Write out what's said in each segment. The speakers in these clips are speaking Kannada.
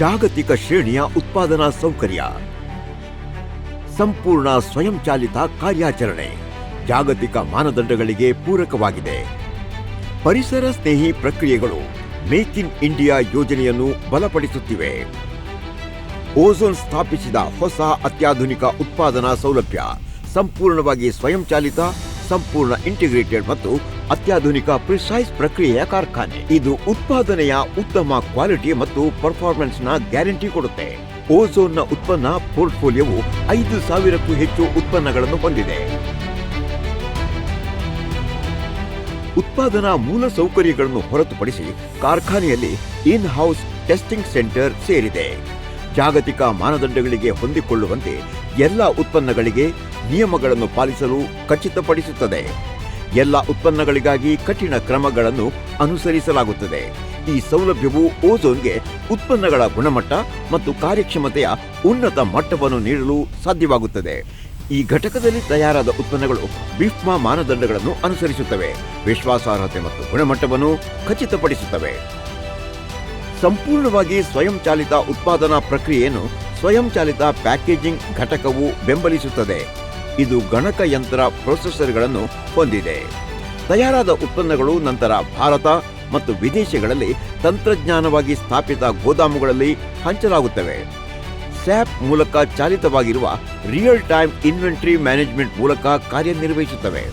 ಜಾಗತಿಕ ಶ್ರೇಣಿಯ ಉತ್ಪಾದನಾ ಸೌಕರ್ಯ. ಸಂಪೂರ್ಣ ಸ್ವಯಂಚಾಲಿತ ಕಾರ್ಯಾಚರಣೆ ಜಾಗತಿಕ ಮಾನದಂಡಗಳಿಗೆ ಪೂರಕವಾಗಿದೆ. ಪರಿಸರ ಸ್ನೇಹಿ ಪ್ರಕ್ರಿಯೆಗಳು ಮೇಕ್ ಇನ್ ಇಂಡಿಯಾ ಯೋಜನೆಯನ್ನು ಬಲಪಡಿಸುತ್ತಿವೆ. ಓಝೋನ್ ಸ್ಥಾಪಿಸಿದ ಹೊಸ ಅತ್ಯಾಧುನಿಕ ಉತ್ಪಾದನಾ ಸೌಲಭ್ಯ ಸಂಪೂರ್ಣವಾಗಿ ಸ್ವಯಂಚಾಲಿತ ಸಂಪೂರ್ಣ ಇಂಟಿಗ್ರೇಟೆಡ್ ಮತ್ತು ಅತ್ಯಾಧುನಿಕ ಪ್ರಿಸೈಸ್ ಪ್ರಕ್ರಿಯೆಯ ಕಾರ್ಖಾನೆ. ಇದು ಉತ್ಪಾದನೆಯ ಉತ್ತಮ ಕ್ವಾಲಿಟಿ ಮತ್ತು ಪರ್ಫಾರ್ಮೆನ್ಸ್ನ ಗ್ಯಾರಂಟಿ ಕೊಡುತ್ತೆ. ಓಝೋನ್ನ ಉತ್ಪನ್ನ ಪೋರ್ಟ್ಫೋಲಿಯೋವು ಐದು ಸಾವಿರಕ್ಕೂ ಹೆಚ್ಚು ಉತ್ಪನ್ನಗಳನ್ನು ಹೊಂದಿದೆ. ಉತ್ಪಾದನಾ ಮೂಲ ಸೌಕರ್ಯಗಳನ್ನು ಹೊರತುಪಡಿಸಿ ಕಾರ್ಖಾನೆಯಲ್ಲಿ ಇನ್ ಹೌಸ್ ಟೆಸ್ಟಿಂಗ್ ಸೆಂಟರ್ ಸೇರಿದೆ. ಜಾಗತಿಕ ಮಾನದಂಡಗಳಿಗೆ ಹೊಂದಿಕೊಳ್ಳುವಂತೆ ಎಲ್ಲ ಉತ್ಪನ್ನಗಳಿಗೆ ನಿಯಮಗಳನ್ನು ಪಾಲಿಸಲು ಖಚಿತಪಡಿಸುತ್ತದೆ. ಎಲ್ಲ ಉತ್ಪನ್ನಗಳಿಗಾಗಿ ಕಠಿಣ ಕ್ರಮಗಳನ್ನು ಅನುಸರಿಸಲಾಗುತ್ತದೆ. ಈ ಸೌಲಭ್ಯವು ಓಝೋನ್ಗೆ ಉತ್ಪನ್ನಗಳ ಗುಣಮಟ್ಟ ಮತ್ತು ಕಾರ್ಯಕ್ಷಮತೆಯ ಉನ್ನತ ಮಟ್ಟವನ್ನು ನೀಡಲು ಸಾಧ್ಯವಾಗುತ್ತದೆ. ಈ ಘಟಕದಲ್ಲಿ ತಯಾರಾದ ಉತ್ಪನ್ನಗಳು ಬಿಫ್ಮಾ ಮಾನದಂಡಗಳನ್ನು ಅನುಸರಿಸುತ್ತವೆ. ವಿಶ್ವಾಸಾರ್ಹತೆ ಮತ್ತು ಗುಣಮಟ್ಟವನ್ನು ಖಚಿತಪಡಿಸುತ್ತವೆ. ಸಂಪೂರ್ಣವಾಗಿ ಸ್ವಯಂಚಾಲಿತ ಉತ್ಪಾದನಾ ಪ್ರಕ್ರಿಯೆಯನ್ನು ಸ್ವಯಂಚಾಲಿತ ಪ್ಯಾಕೇಜಿಂಗ್ ಘಟಕವು ಬೆಂಬಲಿಸುತ್ತದೆ. ಇದು ಗಣಕಯಂತ್ರ ಪ್ರೊಸೆಸರ್ಗಳನ್ನು ಹೊಂದಿದೆ. ತಯಾರಾದ ಉತ್ಪನ್ನಗಳು ನಂತರ ಭಾರತ ಮತ್ತು ವಿದೇಶಗಳಲ್ಲಿ ತಂತ್ರಜ್ಞಾನವಾಗಿ ಸ್ಥಾಪಿತ ಗೋದಾಮುಗಳಲ್ಲಿ ಹಂಚಲಾಗುತ್ತವೆ. ಸ್ಯಾಪ್ ಮೂಲಕ ಚಾಲಿತವಾಗಿರುವ ರಿಯಲ್ ಟೈಮ್ ಇನ್ವೆಂಟ್ರಿ ಮ್ಯಾನೇಜ್ಮೆಂಟ್ ಮೂಲಕ ಕಾರ್ಯನಿರ್ವಹಿಸುತ್ತವೆ.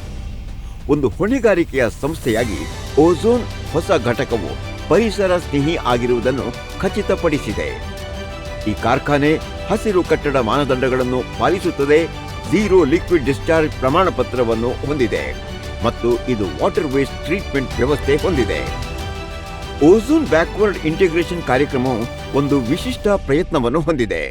ಒಂದು ಹೊಣೆಗಾರಿಕೆಯ ಸಂಸ್ಥೆಯಾಗಿ ಓಝೋನ್ ಹೊಸ ಘಟಕವು ಪರಿಸರ ಸ್ನೇಹಿ ಆಗಿರುವುದನ್ನು ಖಚಿತಪಡಿಸಿದೆ. ಈ ಕಾರ್ಖಾನೆ ಹಸಿರು ಕಟ್ಟಡ ಮಾನದಂಡಗಳನ್ನು ಪಾಲಿಸುತ್ತದೆ ಝೀರೋ ಲಿಕ್ವಿಡ್ ಡಿಸ್ಚಾರ್ಜ್ ಪ್ರಮಾಣ ಪತ್ರವನ್ನು ಹೊಂದಿದೆ ಮತ್ತು ಇದು ವಾಟರ್ ವೇಸ್ಟ್ ಟ್ರೀಟ್ಮೆಂಟ್ ವ್ಯವಸ್ಥೆ ಹೊಂದಿದೆ. ಓಝೋನ್ ಬ್ಯಾಕ್ವರ್ಡ್ ಇಂಟಿಗ್ರೇಷನ್ ಕಾರ್ಯಕ್ರಮವು ಒಂದು ವಿಶಿಷ್ಟ ಪ್ರಯತ್ನವನ್ನು ಹೊಂದಿದೆ.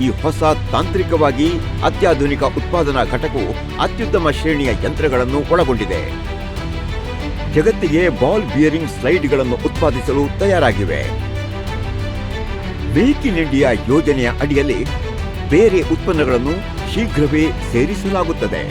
ಈ ಹೊಸ ತಾಂತ್ರಿಕವಾಗಿ ಅತ್ಯಾಧುನಿಕ ಉತ್ಪಾದನಾ ಘಟಕವು ಅತ್ಯುತ್ತಮ ಶ್ರೇಣಿಯ ಯಂತ್ರಗಳನ್ನು ಒಳಗೊಂಡಿದೆ. ಜಗತ್ತಿಗೆ ಬಾಲ್ ಬಿಯರಿಂಗ್ ಸ್ಲೈಡ್ಗಳನ್ನು ಉತ್ಪಾದಿಸಲು ತಯಾರಾಗಿವೆ. ಮೇಕ್ ಇನ್ ಇಂಡಿಯಾ ಯೋಜನೆಯ ಅಡಿಯಲ್ಲಿ ಬೇರೆ ಉತ್ಪನ್ನಗಳನ್ನು ಶೀಘ್ರವೇ ಸೇರಿಸಲಾಗುತ್ತದೆ.